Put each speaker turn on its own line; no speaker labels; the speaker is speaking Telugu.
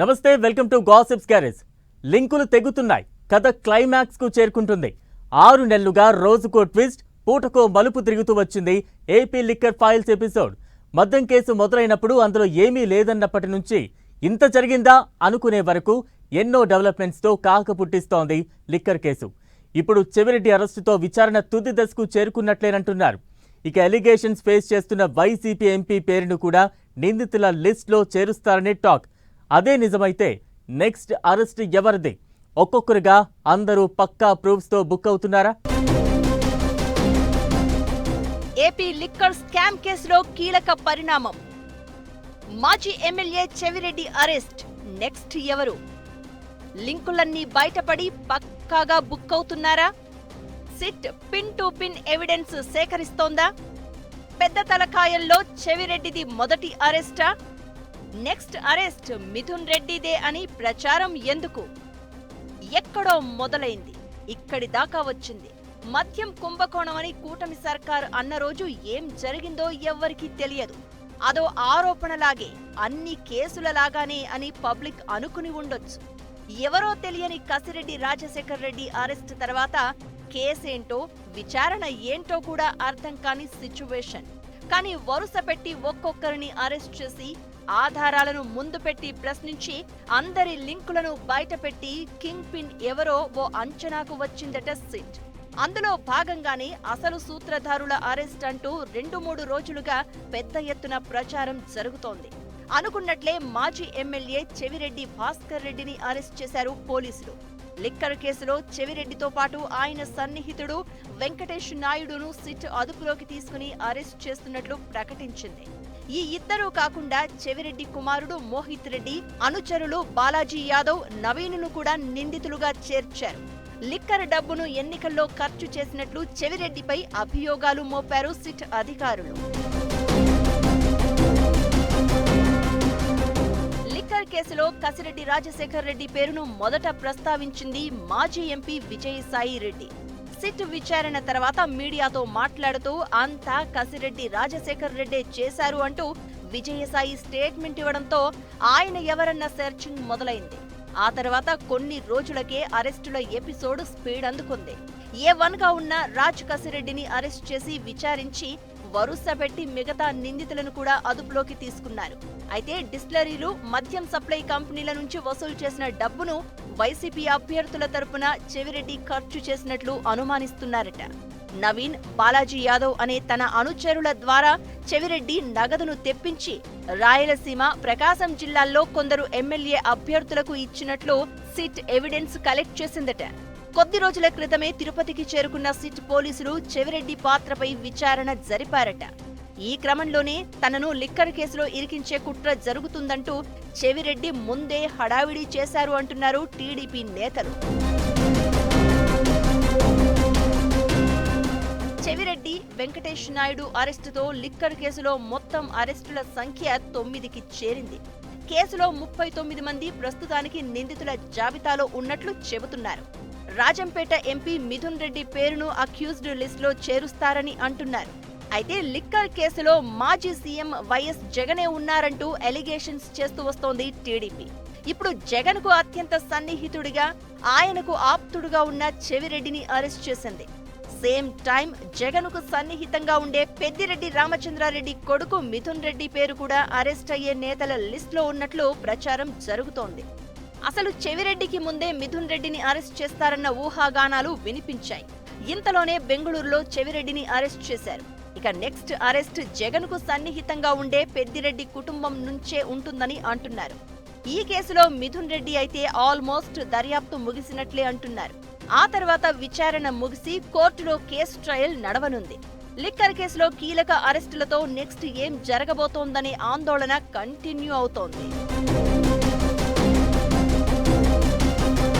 నమస్తే వెల్కమ్ టు గాసిప్స్ గ్యారేజ్. లింకులు తెగుతున్నాయి. కథ క్లైమాక్స్కు చేరుకుంటుంది. ఆరు నెలలుగా రోజుకో ట్విస్ట్ పూటకో మలుపు తిరుగుతూ వచ్చింది ఏపీ లిక్కర్ ఫైల్స్ ఎపిసోడ్. మద్యం కేసు మొదలైనప్పుడు అందులో ఏమీ లేదన్నప్పటి నుంచి ఇంత జరిగిందా అనుకునే వరకు ఎన్నో డెవలప్మెంట్స్తో కాక పుట్టిస్తోంది లిక్కర్ కేసు. ఇప్పుడు చెవిరెడ్డి అరెస్టుతో విచారణ తుది దశకు చేరుకున్నట్లేనంటున్నారు. ఇక ఎలిగేషన్స్ ఫేస్ చేస్తున్న వైసీపీ ఎంపీ పేరును కూడా నిందితుల లిస్ట్లో చేరుస్తారనే టాక్. అదే నిజమైతే నెక్స్ట్ అరెస్ట్ ఎవరిది? ఒక్కొక్కరుగా అందరూ పక్కా ప్రూఫ్స్తో బుక్ అవుతున్నారా?
ఏపీ లిక్కర్ స్కామ్ కేసులో కీలక పరిణామం. మాజీ ఎమ్మెల్యే చెవిరెడ్డి అరెస్ట్. నెక్స్ట్ ఎవరు? లింకులన్నీ బయటపడి పక్కాగా బుక్ అవుతున్నారా? SIT pin to pin evidence సేకరిస్తోందా? పెద్ద తలకాయల్లో చెవిరెడ్డిది మొదటి అరెస్టా? నెక్స్ట్ అరెస్ట్ మిథున్ రెడ్డిదే అని ప్రచారం ఎందుకు? ఎక్కడో మొదలైంది. ఇక్కడి దాకా వచ్చింది. మద్యం కుంభకోణం అని కూటమి సర్కార్ అన్న రోజు ఏం జరిగిందో ఎవ్వరికీ తెలియదు. అదో ఆరోపణలాగే అన్ని కేసులలాగానే అని పబ్లిక్ అనుకుని ఉండొచ్చు. ఎవరో తెలియని కసిరెడ్డి రాజశేఖర్ రెడ్డి అరెస్ట్ తర్వాత కేసేంటో విచారణ ఏంటో కూడా అర్థం కాని సిచ్యువేషన్. కానీ వరుస పెట్టి ఒక్కొక్కరిని అరెస్ట్ చేసి ఆధారాలను ముందు పెట్టి ప్రశ్నించి అందరి లింకులను బయటపెట్టి కింగ్ పిన్ ఎవరో ఓ అంచనాకు వచ్చిందట సిట్ అందులో భాగంగానే అసలు సూత్రధారుల అరెస్ట్ అంటూ రెండు మూడు రోజులుగా పెద్ద ఎత్తున ప్రచారం జరుగుతోంది. అనుకున్నట్లే మాజీ ఎమ్మెల్యే చెవిరెడ్డి భాస్కర్ రెడ్డిని అరెస్ట్ చేశారు పోలీసులు. లిక్కర్ కేసులో చెవిరెడ్డితో పాటు ఆయన సన్నిహితుడు వెంకటేష్ నాయుడును సిట్ అదుపులోకి తీసుకుని అరెస్ట్ చేస్తున్నట్లు ప్రకటించింది. ఈ ఇద్దరూ కాకుండా చెవిరెడ్డి కుమారుడు మోహిత్ రెడ్డి అనుచరులు బాలాజీ యాదవ్ నవీన్ను కూడా నిందితులుగా చేర్చారు. లిక్కర్ డబ్బును ఎన్నికల్లో ఖర్చు చేసినట్లు చెవిరెడ్డిపై అభియోగాలు మోపారు సిట్ అధికారులు. లిక్కర్ కేసులో కసిరెడ్డి రాజశేఖర్ రెడ్డి పేరును మొదట ప్రస్తావించింది మాజీ ఎంపీ విజయసాయి రెడ్డి. సిట్ విచారణ తర్వాత మీడియాతో మాట్లాడుతూ అంతా కసిరెడ్డి రాజశేఖర్ రెడ్డే చేశారు అంటూ విజయసాయి స్టేట్మెంట్ ఇవ్వడంతో ఆయన ఎవరన్న సెర్చింగ్ మొదలైంది. ఆ తర్వాత కొన్ని రోజులకే అరెస్టుల ఎపిసోడ్ స్పీడ్ అందుకుంది. ఏ వన్గా ఉన్న రాజ్ కసిరెడ్డిని అరెస్ట్ చేసి విచారించి వరుస పెట్టి మిగతా నిందితులను కూడా అదుపులోకి తీసుకున్నారు. అయితే డిస్టిలరీలు మద్యం సప్లై కంపెనీల నుంచి వసూలు చేసిన డబ్బును వైసీపీ అభ్యర్థుల తరపున చెవిరెడ్డి ఖర్చు చేసినట్లు అనుమానిస్తున్నారట. నవీన్ బాలాజీ యాదవ్ అనే తన అనుచరుల ద్వారా చెవిరెడ్డి నగదును తెప్పించి రాయలసీమ ప్రకాశం జిల్లాల్లో కొందరు ఎమ్మెల్యే అభ్యర్థులకు ఇచ్చినట్లు సిట్ ఎవిడెన్స్ కలెక్ట్ చేసిందట. కొద్ది రోజుల క్రితమే తిరుపతికి చేరుకున్న సిట్ పోలీసులు చెవిరెడ్డి పాత్రపై విచారణ జరిపారట. ఈ క్రమంలోనే తనను లిక్కర్ కేసులో ఇరికించే కుట్ర జరుగుతుందంటూ చెవిరెడ్డి ముందే హడావిడి చేశారు అంటున్నారు టీడీపీ నేతలు. చెవిరెడ్డి వెంకటేష్ నాయుడు అరెస్టుతో లిక్కర్ కేసులో మొత్తం అరెస్టుల సంఖ్య తొమ్మిదికి చేరింది. కేసులో ముప్పై తొమ్మిది మంది ప్రస్తుతానికి నిందితుల జాబితాలో ఉన్నట్లు చెబుతున్నారు. రాజంపేట ఎంపీ మిథున్ రెడ్డి పేరును అక్యూజ్డ్ లిస్టులో చేరుస్తారని అంటున్నారు. అయితే లిక్కర్ కేసులో మాజీ సీఎం వైఎస్ జగనే ఉన్నారంటూ ఎలిగేషన్స్ చేస్తూ వస్తోంది టీడీపీ. ఇప్పుడు జగన్కు అత్యంత సన్నిహితుడిగా ఆయనకు ఆప్తుడుగా ఉన్న చెవిరెడ్డిని అరెస్ట్ చేసింది. సేమ్ టైం జగన్కు సన్నిహితంగా ఉండే పెద్దిరెడ్డి రామచంద్రారెడ్డి కొడుకు మిథున్ రెడ్డి పేరు కూడా అరెస్ట్ అయ్యే నేతల లిస్టులో ఉన్నట్లు ప్రచారం జరుగుతోంది. అసలు చెవిరెడ్డికి ముందే మిథున్ రెడ్డిని అరెస్ట్ చేస్తారన్న ఊహాగానాలు వినిపించాయి. ఇంతలోనే బెంగళూరులో చెవిరెడ్డిని అరెస్ట్ చేశారు. ఇక నెక్స్ట్ అరెస్ట్ జగన్కు సన్నిహితంగా ఉండే పెద్దిరెడ్డి కుటుంబం నుంచే ఉంటుందని అంటున్నారు. ఈ కేసులో మిథున్ రెడ్డి అయితే ఆల్మోస్ట్ దర్యాప్తు ముగిసినట్లే అంటున్నారు. ఆ తర్వాత విచారణ ముగిసి కోర్టులో కేసు ట్రయల్ నడవనుంది. లిక్కర్ కేసులో కీలక అరెస్టులతో నెక్స్ట్ ఏం జరగబోతోందనే ఆందోళన కంటిన్యూ అవుతోంది.